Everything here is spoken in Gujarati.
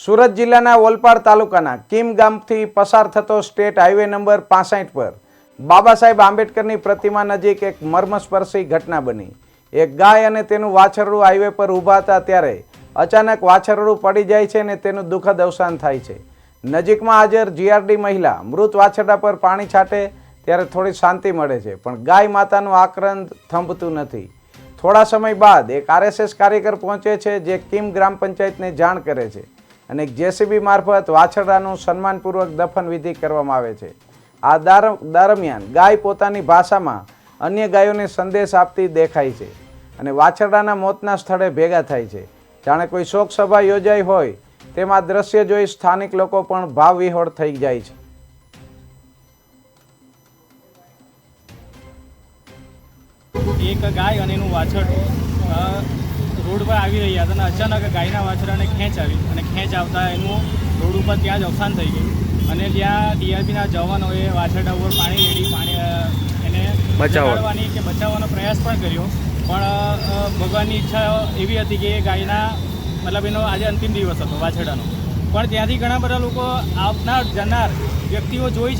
સુરત જિલ્લાના ઓલપાડ તાલુકાના કિમ ગામથી પસાર થતો સ્ટેટ હાઈવે નંબર પાસઠ પર બાબા સાહેબ આંબેડકરની પ્રતિમા નજીક એક મર્મસ્પર્શી ઘટના બની. એક ગાય અને તેનું વાછરડું હાઈવે પર ઊભા હતા ત્યારે અચાનક વાછરડું પડી જાય છે અને તેનું દુઃખદ અવસાન થાય છે. નજીકમાં હાજર જીઆરડી મહિલા મૃત વાછરડા પર પાણી છાંટે ત્યારે થોડી શાંતિ મળે છે, પણ ગાય માતાનું આક્રંદ થંભતું નથી. થોડા સમય બાદ એક આરએસએસ કાર્યકર પહોંચે છે, જે કિમ ગ્રામ પંચાયતને જાણ કરે છે. અને જેસીબી મારફત વાછરડાનું સન્માનપૂર્વક દફન વિધિ કરવામાં આવે છે. આ દાર- દરમિયાન ગાય પોતાની ભાષામાં અન્ય ગાયોને સંદેશ આપતી દેખાય છે અને વાછરડાના મોતના સ્થળે ભેગા થાય છે. જાણે કોઈ શોક સભા યોજાઈ હોય તેમાં દ્રશ્ય જોઈ સ્થાનિક લોકો પણ ભાવવિહોળ થઈ જાય છે. એક ગાય અને એનું વાછરડું રોડ પર આવી રહ્યા હતા અને અચાનક ગાયના વાછરાને ખેંચ આવી અને ખેંચ આવતા એનું રોડ ઉપર ત્યાં જ અવસાન થઈ ગયું. અને ત્યાં ડીઆરપીના જવાનોએ વાછરડા ઉપર પાણી રેડી પાણી એને બચાવવાની કે બચાવવાનો પ્રયાસ પણ કર્યો. પણ ભગવાનની ઈચ્છા એવી હતી કે એ ગાયના મતલબ એનો આજે અંતિમ દિવસ હતો વાછરડાનો. પણ ત્યાંથી ઘણા બધા લોકો આવનાર જનાર વ્યક્તિઓ જોઈ